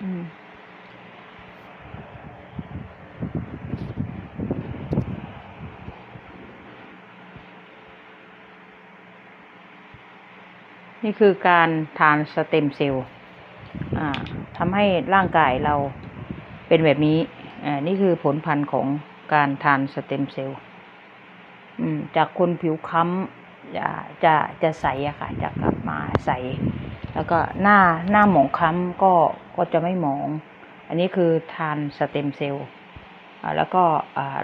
นี่คือการทานสเต็มเซลล์ทำให้ร่างกายเราเป็นแบบนี้อ่านี่คือผลพันธุ์ของการทานสเต็มเซลล์จากคนผิวค้ำจะจะจะใสอะค่ะ จะกลับมาใส แล้วก็หน้าหน้าหมองคล้ำก็ก็จะไม่หมอง อันนี้คือทานสเต็มเซลล์แล้วก็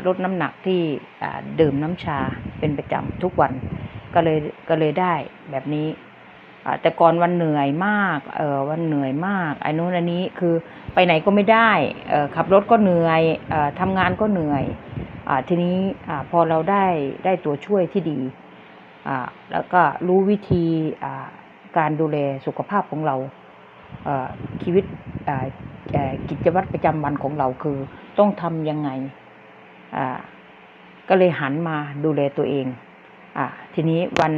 ลดน้ำหนักที่ดื่มน้ำชาเป็นประจำทุกวันก็เลยก็เลยได้แบบนี้แต่ก่อนวันเหนื่อยมากเออวันเหนื่อยมากไอ้นู้นอันนี้คือไปไหนก็ไม่ได้ขับรถก็เหนื่อยอทำงานก็เหนื่อยอทีนี้อพอเราได้ได้ตัวช่วยที่ดีแล้วก็รู้วิธี การดูแลสุขภาพของเราชีวิตกิจวัตรประจำวันของเราคือ ต้องทำยังไงก็เลยหันมาดูแลตัวเองอทีนี้วัน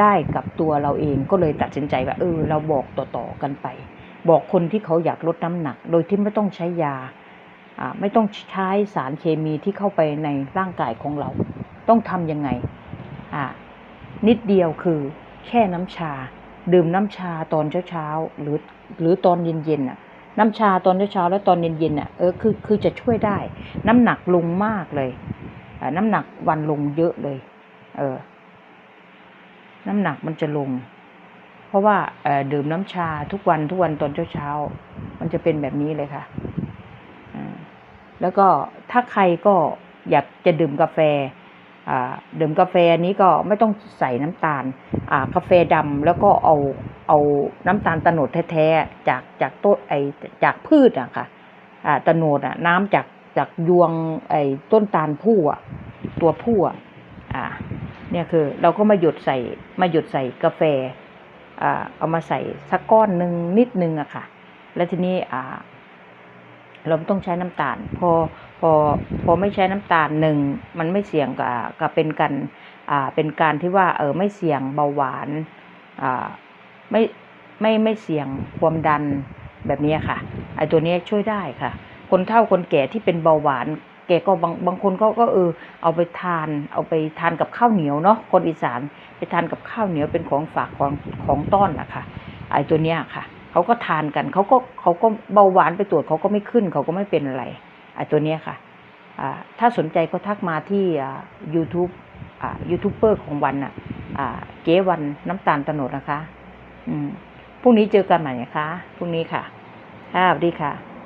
ได้กับตัวเราเองก็เลยตัดสินใจว่าเออ เราบอกต่อๆกันไป บอกคนที่เขาอยากลดน้ำหนัก โดยที่ไม่ต้องใช้ยาไม่ต้องใช้สารเคมีที่เข้าไปในร่างกายของเรา ต้องทำยังไงนิดเดียวคือ แค่น้ำชา ดื่มน้ำชาตอนเช้าๆหรือหรือตอนเย็นๆน่ะ น้ำชาตอนเช้าๆแล้วตอนเย็นๆน่ะเออคือคือจะช่วยได้ น้ำหนักลงมากเลยน้ำหนักวันลงเยอะเลย เออ น้ำหนักมันจะลง เพราะว่าเออดื่มน้ำชาทุกวันทุกวันตอนเช้าๆมันจะเป็นแบบนี้เลยค่ะแล้วก็ถ้าใครก็อยากจะดื่มกาแฟ ดื่มกาแฟนี้ก็ไม่ต้องใส่น้ำตาลกาแฟดำแล้วก็เอาเอาน้ำตาลโตโนดแท้ๆจากจากต้นไอจากพืชอะค่ะอ่าโนดอะน้ำจากจากยวงไอต้นตาลผู้อะตัวผู้อะอ่เนี่ยคือเราก็มาหยดใส่มาหยดใส่กาแฟเอามาใส่สักก้อนหนึ่งนิดนึงอะค่ะ แล้วทีนี้เราไม่ต้องใช้น้ำตาล พอ พอพอไม่ใช้น้ำตาลหนึ่งมันไม่เสี่ยงกับกับเป็นกันอ่าเป็นการที่ว่าเออไม่เสี่ยงเบาหวานอ่าไม่ไม่ไม่เสี่ยงความดันแบบนี้ค่ะไอ้ตัวนี้ช่วยได้ค่ะ คนเฒ่าคนแก่ที่เป็นเบาหวานแกก็บางบางคนก็ก็เออเอาไปทานเอาไปทานกับข้าวเหนียวเนาะคนอีสานไปทานกับข้าวเหนียวเป็นของฝากของของต้อนนะคะไอ้ตัวเนี้ยค่ะเขาก็ทานกันเขาก็เขาก็เบาหวานไปตรวจเขาก็ไม่ขึ้นเขาก็ไม่เป็นอะไร ตัวนี้ค่ะอ่าถ้าสนใจก็ทักมาที่อ่า YouTube อ่ายูทูบเบอร์ของวันอะอ่าเก๋วันน้ำตาลตะโนดนะคะอืมพรุ่งนี้เจอกันใหม่นะคะพรุ่งนี้ค่ะค่ะสวัสดีค่ะ